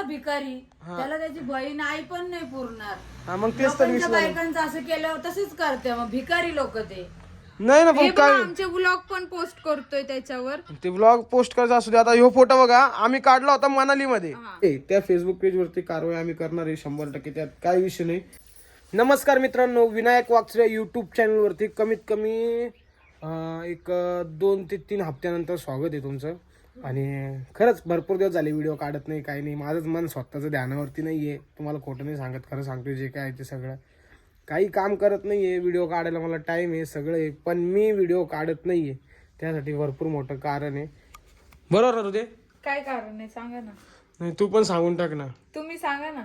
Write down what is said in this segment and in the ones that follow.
कसा भिकारी. त्याला त्याची बहीण आई पण नाही पुरणार. हा मग तेच तर लोकांच्या बायकांचं असं केल्यावर तसेच करते मग भिकारी लोक ते. नाही ना हे पण बघा, काय? आमचे ब्लॉग पण पोस्ट करतोय त्याच्यावर. ते ब्लॉग पोस्ट करायचा असू दे आता ह्यो फोटो बघा आम्ही काढला होता मनाली मध्ये ए, त्या फेसबुक पेज वरती कारवाई आम्ही करणार आहे शंभर टक्के त्यात काय विषय नाही. नमस्कार मित्रांनो विनायक वागचरे युट्यूब चॅनल वरती कमीत कमी अं, एक अं, दोन ते तीन हप्त्यानंतर स्वागत आहे तुमचं. आणि खरंच भरपूर दिवस झाले व्हिडिओ काढत नाही काही नाही. माझंच मन स्वतःचं ध्यानावरती नाही आहे तुम्हाला खोटं नाही सांगत खरं सांगतोय जे काय आहे ते सगळं. काही काम करत नाहीये व्हिडिओ काढायला मला टाइम आहे सगळं आहे. पण मी व्हिडिओ काढत नाहीये. त्यासाठी भरपूर मोठं कारण आहे. बरोबर हृदय काय कारण आहे? सांगा ना. नाही तू पण सांगून टाक ना. तुम्ही सांगा ना.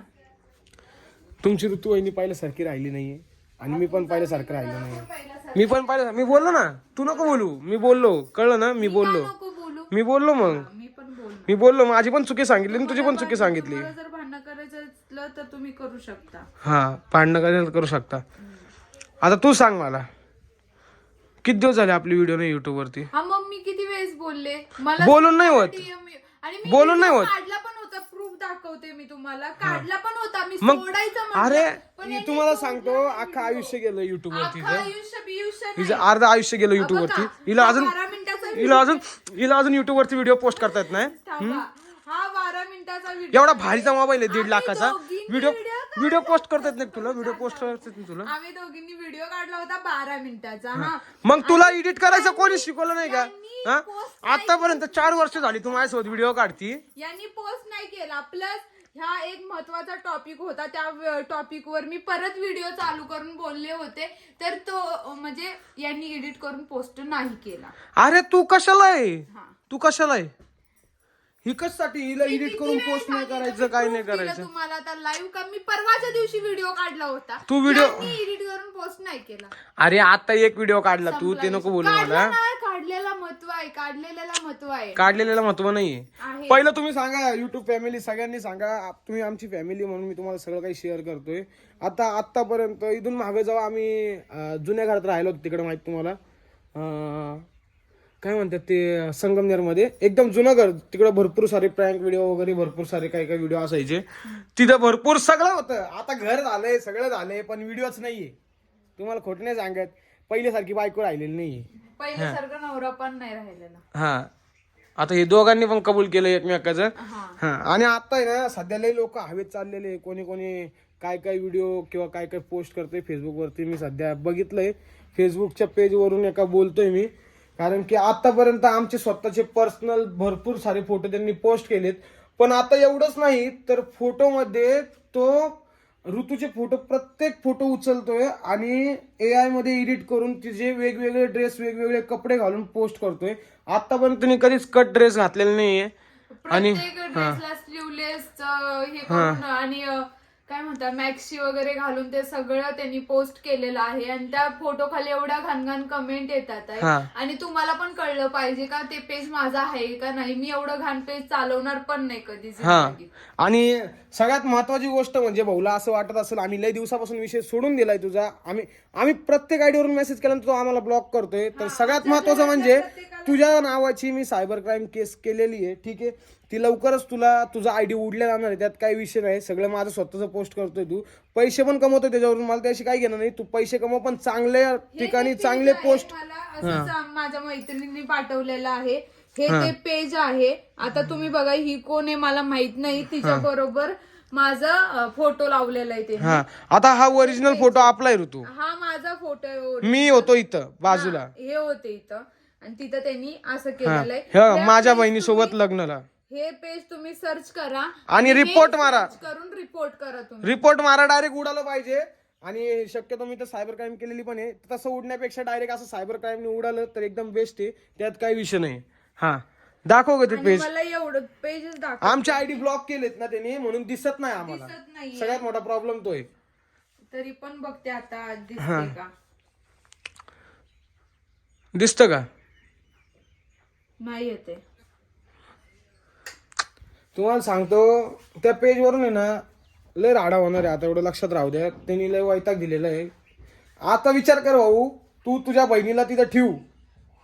तुमची ऋतू वहिनी पाहिल्यासारखी राहिली नाहीये. आणि मी पण पाहिल्यासारखं राहिलो नाही मी पण पाहिलं मी बोललो ना. तू नको बोलू. मी बोललो. कळलं ना? मी बोललो. मी बोललो मग. मी पण बोलू मी बोललो माझी पण चुकी सांगितली आणि तुझी पण चुकी सांगितली. जर भांडण करायचं असलं तर तुम्ही करू शकता. हा भांडणं करायला करू शकता. आता तू सांग मला किती दिवस झाले आपली व्हिडिओ नाही युट्यूब वरती? हा मग मी किती वेळेस बोलले? मला बोलून नाही होत. TM आणि मी बोलून नाही होत. काढला पण होता प्रूफ दाखवते मी तुम्हाला. काढला पण होता मी मग सोडायचं म्हणलं. अरे पण मी यांनी तुम्हाला सांगतो अख्खं आयुष्य गेलं युट्यूब वरती अख्खं आयुष्य बियुष्य नाही. हिचं अर्ध आयुष्य गेलं युट्यूब वरती. हिला अजून बारा हिला अजून हिला अजून युट्यूब वरती व्हिडिओ पोस्ट करता येत नाही. थांबा. हा बारा मिनिटाचा व्हिडिओ एवढा भारीचा मोबाईल आहे दीड लाखाचा. व्हिडिओ व्हिडिओ पोस्ट करता येत नाही तुला? व्हिडिओ पोस्ट करता येत नाही तुला? आम्ही दोघींनी व्हिडिओ काढला होता बारा मिनिटाचा हा. मग तुला एडिट करायचं कोणी शिकवलं नाही का? हा? आतापर्यंत चार वर्ष झाली तू माझ्यासोबत व्हिडिओ काढती. यांनी पोस्ट नाही केला. प्लस ह्या एक महत्त्वाचा टॉपिक होता. त्या टॉपिक वर मी परत व्हिडिओ चालू करून बोलले होते. तर तो म्हणजे यांनी एडिट करून पोस्ट नाही केला. अरे तू कशाला आहे. तू कशाला आहे? ही कशासाठी हिला एडिट करून पोस्ट नाही करायचं काय नाही करायचं? तुम्हाला आता लाईव्ह का? मी परवाच्या दिवशी व्हिडिओ काढला होता. तू video- एडिट करून पोस्ट नाही केला. अरे आता एक व्हिडिओ काढला. तू ते नको बोलू मला महत्त्व आहे काढलेल्याला महत्त्व आहे. काढलेलं महत्त्व नाहीये. आहे. पहिलं तुम्ही सांगा युट्यूब फॅमिली सगळ्यांनी सांगा तुम्ही आमची फॅमिली म्हणून मी तुम्हाला सगळं काही शेअर करतोय. आता आतापर्यंत इथून मागे जेव्हा आम्ही जुन्या घरात राहिलो होतो तिकडे माहीत तुम्हाला. काय म्हणतात ते संगमनेरमध्ये एकदम जुनं घर. तिकडे भरपूर सारे प्रँक व्हिडिओ वगैरे भरपूर सारे काही काही व्हिडिओ असायचे. तिथं भरपूर सगळं होतं. आता घर झालंय सगळं झालंय पण व्हिडिओच नाहीये. तुम्हाला खोट नाही सांगत. पहिल्यासारखी बायको राहिलेली नाहीये. पहिल्यासारखं नवरा पण नाही राहिलेला. हा. आता हे दोघांनी पण कबूल केलं एकमेकाचं. हा. आणि आता आहे ना सध्या लई लोक हवेत चाललेले कोणी कोणी काय काय व्हिडिओ किंवा काय काय पोस्ट करतोय फेसबुकवरती मी सध्या बघितलंय. फेसबुकच्या पेजवरून एका बोलतोय मी. कारण की आतापर्यंत आमचे स्वतःचे पर्सनल भरपूर सारे फोटो त्यांनी पोस्ट केलेत. पण आता एवढंच नाही तर फोटोमध्ये तो ऋतूचे फोटो प्रत्येक फोटो उचलतोय आणि ए आयमध्ये एडिट करून तिचे वेगवेगळे ड्रेस वेगवेगळे कपडे घालून पोस्ट करतोय. आतापर्यंत त्यांनी कधीच कट ड्रेस घातलेला नाहीये. आणि हे. आणि काय म्हणतात मॅक्सी वगैरे घालून ते सगळं त्यांनी पोस्ट केलेलं आहे. आणि त्या फोटो खाली एवढ्या घाण घाण कमेंट येतात आहे. हा. आणि तुम्हाला पण कळलं पाहिजे का ते पेज माझा आहे का नाही? मी एवढं घाण पेज चालवणार पण नाही कधी हा. जिंदगीत. आणि सगळ्यात महत्वाची गोष्ट म्हणजे भाऊला असं वाटत असेल आम्ही लय दिवसापासून विषय सोडून दिलाय तुझा. आम्ही आम्ही प्रत्येक आयडीवरून मेसेज केल्यानंतर तो आम्हाला ब्लॉक करतोय. तर सगळ्यात महत्वाचं म्हणजे तुझ्या नावाची मी सायबर क्राईम केस केलेली आहे ठीक आहे? ती लवकरच तुला तुझा आयडी उडल्या जाणार आहे त्यात काही विषय नाही. सगळं माझं स्वतःचं पोस्ट करतोय तू. पैसे पण कमवतोय त्याच्यावरून. मला त्याशी काही घेणं नाही. तू पैसे कमव पण चांगल्या ठिकाणी चांगले पोस्ट माझ्या मैत्रिणींनी पाठवलेलं आहे. हे ते पेज आहे आता तुम्ही बघा ही कोण आहे मला माहीत नाही. तिच्या बरोबर माझा फोटो लावलेला आहे ते. हा. आता हा ओरिजिनल फोटो आपला आहे ऋतू. हा माझा फोटो मी होतो इथं बाजूला. हे होते इथं. आणि तिथं त्यांनी असं केलेलं आहे. हे माझ्या बहिणीसोबत लग्नाला. हे पेज तुम्ही सर्च करा आणि हे report मारा. करून रिपोर्ट करा तुम्ही. रिपोर्ट मारा डायरेक्ट उडालं पाहिजे. आणि शक्यतो मी तर सायबर क्राईम केलेली पण आहे. तसं उडण्यापेक्षा डायरेक्ट असं सायबर क्राईम उडालं तर एकदम बेस्ट आहे. त्यात काही विषय नाही. हा. दाखव का ते आणि पेज मला एवढं पेजेस दाखव. आमचे आयडी ब्लॉक केलेत ना त्यांनी म्हणून दिसत नाही आम्हाला. दिसत नाहीये. सगळ्यात मोठा प्रॉब्लेम तो आहे तरी पण बघते आता दिसते का? दिसतं का? नाही येते. तुम्हाला सांगतो त्या पेज वरून आहे ना लय राडा होणार आहे आता एवढं लक्षात राहू द्या. त्यांनी लय वैताग दिलेला आहे. आता विचार कर भाऊ तू तुझ्या बहिणीला तिथं ठेवू.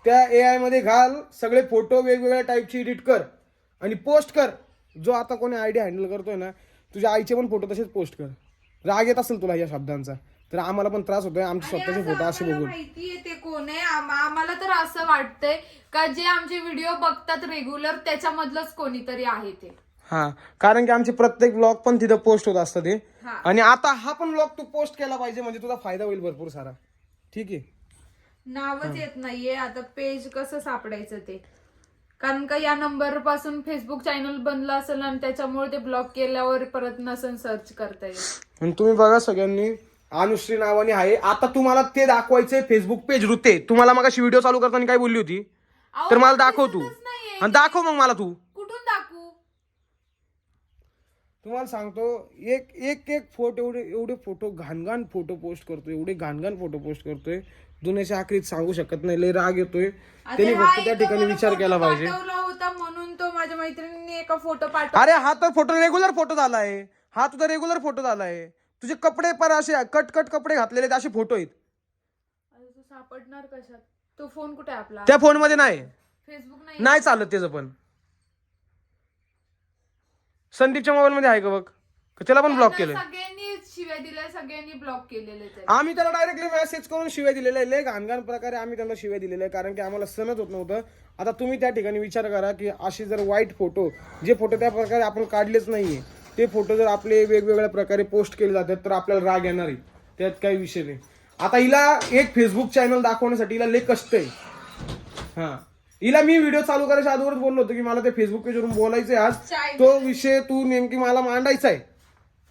त्या ए आयमध्ये घाल सगळे फोटो वेगवेगळ्या टाईपची एडिट कर आणि पोस्ट कर. जो आता कोणी आयडिया हँडल करतोय ना तुझ्या आईचे पण फोटो तसेच पोस्ट कर. राग येत असेल तुला या शब्दांचा. तर आम्हाला पण त्रास होतोय आमचे स्वतःचे फोटो असे बघून. माहितीये ते कोण आहे? आम- आम्हाला तर असं वाटतंय का जे आमचे व्हिडिओ बघतात रेग्युलर त्याच्यामधलंच कोणीतरी आहे ते. हा कारण की आमचे प्रत्येक ब्लॉग पण तिथं पोस्ट होत असतं ते. हा. आणि आता हा पण ब्लॉग तू पोस्ट केला पाहिजे म्हणजे तुझा फायदा होईल भरपूर सारा. ठीक आहे? नावच येत नाहीये आता पेज कसं सापडायचं ते. कारण का या नंबरपासून फेसबुक चॅनल बनलं असेल आणि त्याच्यामुळे ते ब्लॉक केल्यावर परत नसन सर्च करता येईल आणि तुम्ही बघा सगळ्यांनी अनुश्री नावाने आहे. आता तुम्हाला ते दाखवायचंय फेसबुक पेज रुते तुम्हाला मग व्हिडिओ चालू करताना काय बोलली होती? तर मला दाखव तू. आणि दाखव मग मला तू. कुठून दाखवू? तुम्हाला सांगतो एक एक एक फोटो एवढे एवढे फोटो घाणघाण फोटो पोस्ट करतोय. एवढे घाणघाण फोटो पोस्ट करतोय. दुनियाच्या आखरीत सांगू शकत नाही. लय राग येतोय. त्यांनी फक्त त्या ठिकाणी विचार केला पाहिजे. म्हणून तो माझ्या मैत्रिणीने एका फोटो पाठवला अरे हा तर फोटो रेग्युलर फोटो झालाय. हा तुझा रेग्युलर फोटो झालाय. तुझे कपडे पर असे कट कट कपडे घातलेले आहेत, असे फोटो आहेत. अरे तो सापडणार कशात? तो फोन कुठे आहे आपला? त्या फोनमध्ये नाही. फेसबुक नाही. नाही चालत त्याचं पण. संदीपच्या मोबाईल मध्ये आहे का बघ? का त्याला पण ब्लॉक केलंय. सगळ्यांनी शिव्या दिल्या सगळ्यांनी ब्लॉक केलेले ते आम्ही त्याला डायरेक्टली मेसेज करून शिव्या दिलेले आहे लय घाणघाण प्रकारे आम्ही त्याला शिव्या दिलेले आहे कारण की आम्हाला सणच होत नव्हतं. आता तुम्ही त्या ठिकाणी विचार करा की अशी जर वाईट फोटो जे फोटो त्या प्रकारे आपण काढलेच नाहीये ते फोटो जर आपले वेगवेगळ्या प्रकारे पोस्ट केले जातात तर आपल्याला राग येणार आहे. त्यात काही विषय नाही. आता हिला एक फेसबुक चॅनल दाखवण्यासाठी हिला लय कष्ट आहे. हा. हिला मी व्हिडिओ चालू करायच्या अगोदरच बोललो होतो की मला ते फेसबुक पेजवरून बोलायचंय आज. तो विषय तू नेमकी मला मांडायचा आहे.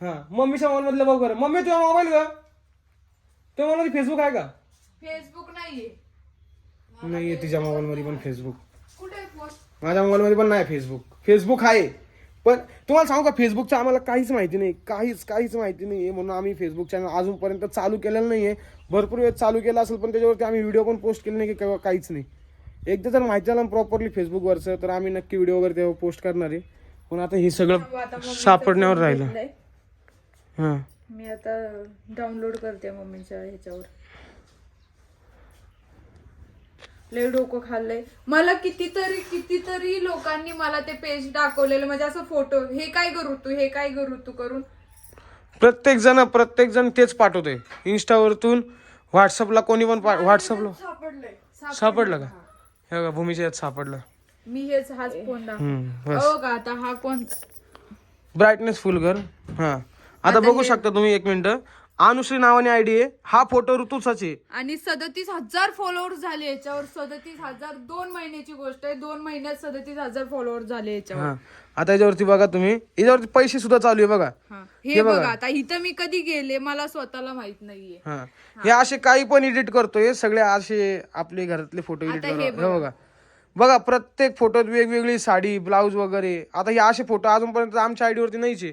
हा. मम्मीच्या मोबाईल मधलं बघ मम्मी तुझा मोबाईल का? तो मला फेसबुक आहे का? फेसबुक नाहीये. नाहीये तिच्या मोबाईल मध्ये पण फेसबुक माझ्या मोबाईल मध्ये पण नाही फेसबुक फेसबुक आहे. पण तुम्हाला सांगू का फेसबुकचं आम्हाला काहीच माहिती नाही. काहीच काहीच माहिती नाही म्हणून आम्ही फेसबुक चॅनल अजूनपर्यंत चालू केलेलं नाहीये भरपूर वेळ चालू केला असेल पण त्याच्यावरती आम्ही व्हिडिओ पण पोस्ट केले नाही की केव्हा काहीच नाही. एकदा जर माहिती झालं प्रॉपरली फेसबुकवरचं तर आम्ही नक्की व्हिडिओ वगैरे तेव्हा पोस्ट करणार आहे. पण आता हे सगळं सापडण्यावर राहिलं. हां. मी आता डाउनलोड करते मम्मीच्या ह्याच्यावर. लय डोकं खाल्लंय. मला कितीतरी कितीतरी लोकांनी मला ते पेज दाखवलेलं म्हणजे असं फोटो हे काय करू तू हे काय करू तू करून. प्रत्येक जण प्रत्येक जण तेच पाठवतोय. इंस्टावरतून व्हॉट्सअपला कोणी पण व्हॉट्सअपला सापडलंय. सापडलं का? हे बघा भूमीच्या यात सापडलं. मी हेच हाच फोन दाखव हम्म, बस. हो का आता हा कोण ब्राईटनेस फुल कर. हा. आता बघू शकता तुम्ही एक मिनिट. अनुश्री नावाने आयडी आहे. हा फोटो ऋतूचाच आहे. आणि सदतीस हजार फॉलोअर झाले याच्यावर. सदतीस हजार दोन महिन्याची गोष्ट आहे. दोन महिन्यात सदतीस हजार फॉलोअर झाले याच्यावर. हा. आता याच्यावरती बघा तुम्ही. याच्यावरती पैसे सुद्धा चालू आहे बघा. हा. हे बघा. आता इथं मी कधी गेले मला स्वतःला माहीत नाहीये. हा. हे. असे काही पण एडिट करतोय. सगळे असे आपले घरातले फोटो एडिट करतो बघा. बघा. प्रत्येक फोटोत वेगवेगळी साडी ब्लाऊज वगैरे. आता हे असे फोटो अजूनपर्यंत आमच्या आयडी वरती नाहीच.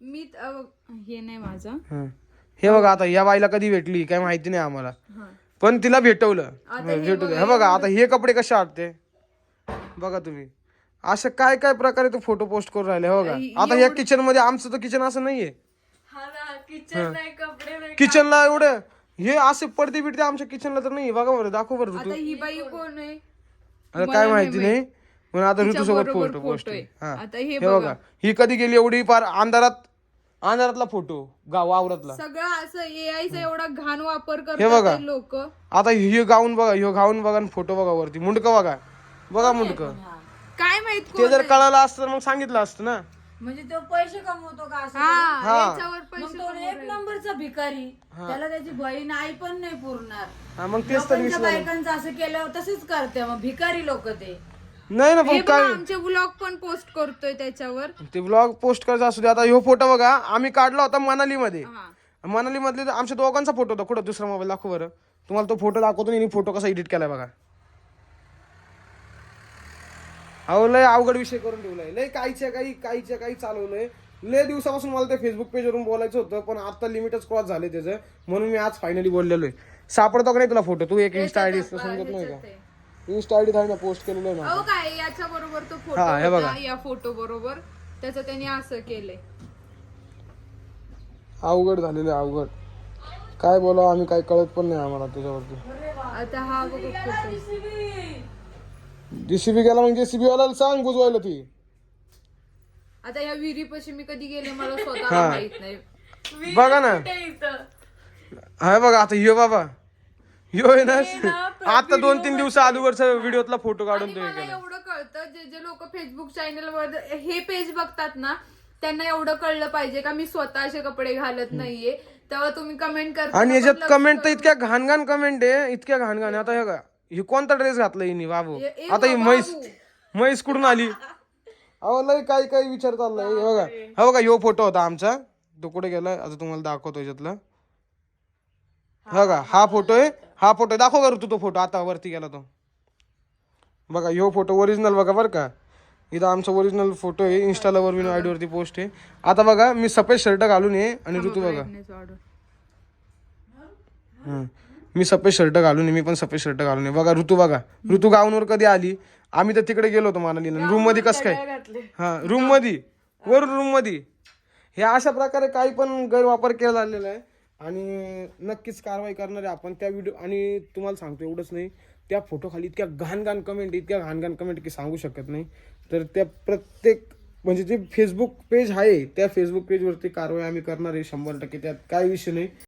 मी त- अ, हे नाही माझं. हा. हे बघा आता या बाईला कधी भेटली काय माहिती नाही आम्हाला. पण तिला भेटवलं. आता हे हे बघा आता हे कपडे कसे वाटते बघा तुम्ही. असे काय काय प्रकारे तो फोटो पोस्ट करून राहिले हे बघा. आता या किचनमध्ये आमचं तर किचन असं नाहीये. किचनला एवढं हे असे पडते बिडते आमच्या किचनला तर नाही बघा बरं दाखव बरं तू आता ही काय माहिती नाही. पण आता ऋतू सोबत फोटो पोस्ट. हा. आता हे बघा. ही कधी गेली एवढी पार अंधारात अंधारातला फोटो गाव वावरातला. सगळं असं AI चा एवढा घाण वापर बघा. करतात लोक. आता हे गाऊन बघा ह्यो गाऊन बघा फोटो बघा वरती. मुंडकं बघा. बघा मुंडकं. काय माहीत ते जर कळालं असतं तर मग सांगितलं असतं ना. म्हणजे तो पैसे कमवतो का असं? हा हा. याच्यावर मग पैसे तो एक नंबरचा भिकारी. त्याला त्याची बहीण आई पण नाही पुरणार. हा मग तेच तर लोकांच्या बायकांचं असं केल्यावर तसेच करते मग भिकारी लोक ते. नाही ना हे पण बघा, काय? आमचे ब्लॉग पण पोस्ट करतोय त्याच्यावर. ते ब्लॉग पोस्ट करायचा असू दे आता ह्यो फोटो बघा आम्ही काढला होता मनाली मध्ये हा. मनाली मधले आमच्या दोघांचा फोटो होता. कुठं? दुसरा मोबाईल दाखव बरं. तुम्हाला तो फोटो दाखवतो आणि फोटो कसा एडिट केलाय बघा. अहो लय अवघड विषय करून ठेवलाय. लय काहीच्या काही काहीच्या काही चालवलंय. लय दिवसापासून मला ते फेसबुक पेजवरून बोलायचं होतं पण आता लिमिटच क्रॉस झाले त्याचं. म्हणून मी आज फायनली बोललेलो आहे सापडतो का नाही तुला फोटो तू एक इन्स्टा आयडी समजत नाही का. इन्स्टा आयडी आहे ना पोस्ट केलेलं आहे ना अहो काय याच्या बरोबर तो फोटो हा, हे होता बघा. या फोटो बरोबर. त्याचं त्यांनी असं केलंय. अवघड झालेलं आहे अवघड. काय बोलावं आम्ही काय कळत पण नाही आम्हाला त्याच्यावरती. आता हा बघा फोटो जेसीबी गेला मग जेसीबी वाल्याला सांग बुजवायला ती. आता या विहिरीपाशी मी कधी गेले मला स्वतःला हा. माहीत नाही. बघा ना. हा बघा आता ह्यो बाबा. ह्यो आहे ना. आता दोन तीन दिवस अगोदरचा व्हिडिओतला फोटो काढून आणि तुम्ही मला केला. एवढं कळतं जे जे लोक फेसबुक चॅनल वर हे पेज बघतात ना त्यांना एवढं कळलं पाहिजे का मी स्वतः असे कपडे घालत नाहीये. तेव्हा तुम्ही कमेंट करता आणि याच्यात कमेंट तर इतक्या घाण घाण कमेंट आहे इतक्या घाण घाण. आता हे का ही कोणता ड्रेस घातला हिने? बाबू ए- ए आता ही बाबू. म्हैस म्हैस कुठून आली? अहो लय काही काही विचार चाललाय. हे बघा. हा बघा ह्यो फोटो होता आमचा. तो कुठे गेलाय आता तुम्हाला दाखवतो याच्यातला. हा का हा फोटो आहे. हा फोटो दाखव करू तू तो फोटो. आता वरती गेला तो. बघा ह्यो फोटो ओरिजिनल बघा बरं का. इथं आमचा ओरिजिनल फोटो आहे. इंस्टाला वर आयडी वरती पोस्ट आहे. आता बघा मी सफेद शर्ट घालून ये आणि ऋतू बघा. हं. मी सफेद शर्ट घालून मी पण सफेद शर्ट घालून आहे बघा ऋतू बघा. ऋतू गाऊनवर कधी आली? आम्ही तर तिकडे गेलो होतो मानालीला. रूममध्ये कसं काय? हा रूममध्ये वर रूममध्ये हे अशा प्रकारे काही पण गैरवापर केला झालेला आहे. आणि नक्कीच कारवाई करणार आहे आपण त्या व्हिडिओ आणि तुम्हाला सांगतो एवढंच नाही त्या फोटोखाली इतक्या घाण घाण कमेंट इतक्या घाण घाण कमेंट की सांगू शकत नाही. तर त्या प्रत्येक म्हणजे जे फेसबुक पेज आहे त्या फेसबुक पेजवरती कारवाई आम्ही करणार आहे शंभर टक्के त्यात काय विषय नाही.